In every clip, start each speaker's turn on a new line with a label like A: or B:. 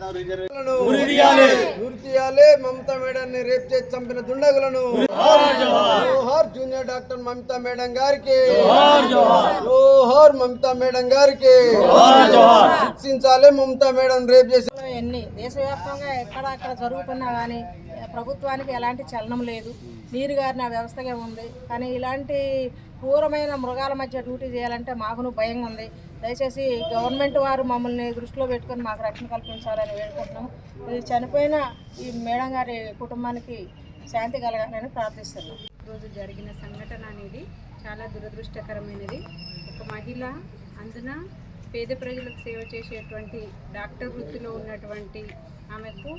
A: శాతం reservation
B: Mamata మేడాన్ని rape చేసి చంపిన దుండగులను. జోహార్ జూనియర్ డాక్టర్ మమతా మేడం గారికి. జోహార్ మమతా మేడం గారికి. శిక్షించాలి మమతా మేడం రేప్ చేసి.
C: ఎన్ని దేశవ్యాప్తంగా ఎక్కడ అక్కడ జరుగుతున్నా కానీ ప్రభుత్వానికి ఎలాంటి చలనం లేదు. నీరు గారిన వ్యవస్థగా ఉంది. కానీ ఇలాంటి క్రూరమైన మృగాల మధ్య డ్యూటీ చేయాలంటే మాకును భయంగా ఉంది. దయచేసి గవర్నమెంట్ వారు మమ్మల్ని దృష్టిలో పెట్టుకొని మాకు రక్షణ కల్పించాలని వేడుకుంటున్నాము. ఇది చనిపోయిన ఈ మేడం గారి కుటుంబానికి శాంతి కలగాలని ప్రార్థిస్తున్నాం.
D: రోజు జరిగిన సంఘటన అనేది చాలా దురదృష్టకరమైనది. ఒక మహిళ అందున పేద ప్రజలకు సేవ చేసేటువంటి డాక్టర్ వృత్తిలో ఉన్నటువంటి ఆమెకు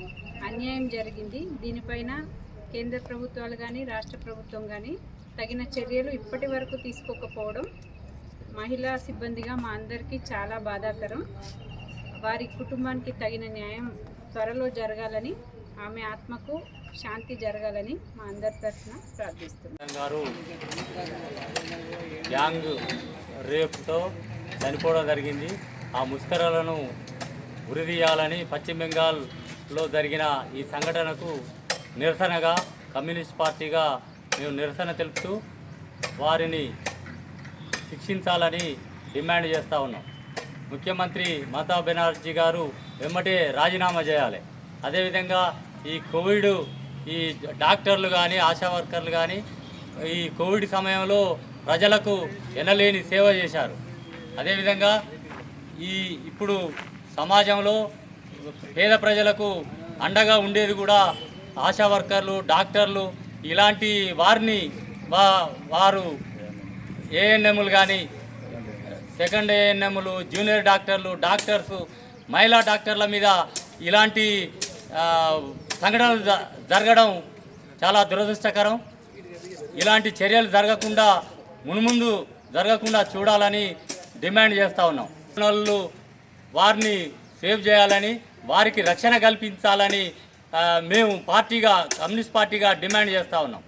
D: అన్యాయం జరిగింది. దీనిపైన కేంద్ర ప్రభుత్వాలు కానీ రాష్ట్ర ప్రభుత్వం కానీ తగిన చర్యలు ఇప్పటి వరకు తీసుకోకపోవడం మహిళా సిబ్బందిగా మా అందరికీ చాలా బాధాకరం. వారి కుటుంబానికి తగిన న్యాయం త్వరలో జరగాలని ఆమె ఆత్మకు శాంతి జరగాలని మా అందరి తరఫున ప్రార్థిస్తున్నాం.
E: గారు గ్యాంగ్ రేప్తో చనిపోవడం జరిగింది. ఆ ముష్కరాలను ఉరిదీయాలని పశ్చిమ బెంగాల్లో జరిగిన ఈ సంఘటనకు నిరసనగా కమ్యూనిస్ట్ పార్టీగా మేము నిరసన తెలుపుతూ వారిని శిక్షించాలని డిమాండ్ చేస్తూ ఉన్నాం. ముఖ్యమంత్రి మమతా బెనర్జీ గారు వెమ్మటే రాజీనామా చేయాలి. అదేవిధంగా ఈ కోవిడ్ ఈ డాక్టర్లు కానీ ఆశా వర్కర్లు కానీ ఈ కోవిడ్ సమయంలో ప్రజలకు ఎనలేని సేవ చేశారు. అదేవిధంగా ఈ ఇప్పుడు సమాజంలో పేద ప్రజలకు అండగా ఉండేది కూడా ఆశా వర్కర్లు డాక్టర్లు ఇలాంటి వారిని వా వారు ఏఎన్ఎంలు కానీ సెకండ్ ఏఎన్ఎంలు జూనియర్ డాక్టర్లు డాక్టర్స్ మహిళా డాక్టర్ల మీద ఇలాంటి సంఘటనలు జ- జరగడం చాలా దురదృష్టకరం. ఇలాంటి చర్యలు జరగకుండా మున్ముందు జరగకుండా చూడాలని డిమాండ్ చేస్తూ ఉన్నాం. వాళ్ళు వారిని సేవ్ చేయాలని వారికి రక్షణ కల్పించాలని మేము పార్టీగా కమ్యూనిస్ట్ పార్టీగా డిమాండ్ చేస్తూ ఉన్నాం.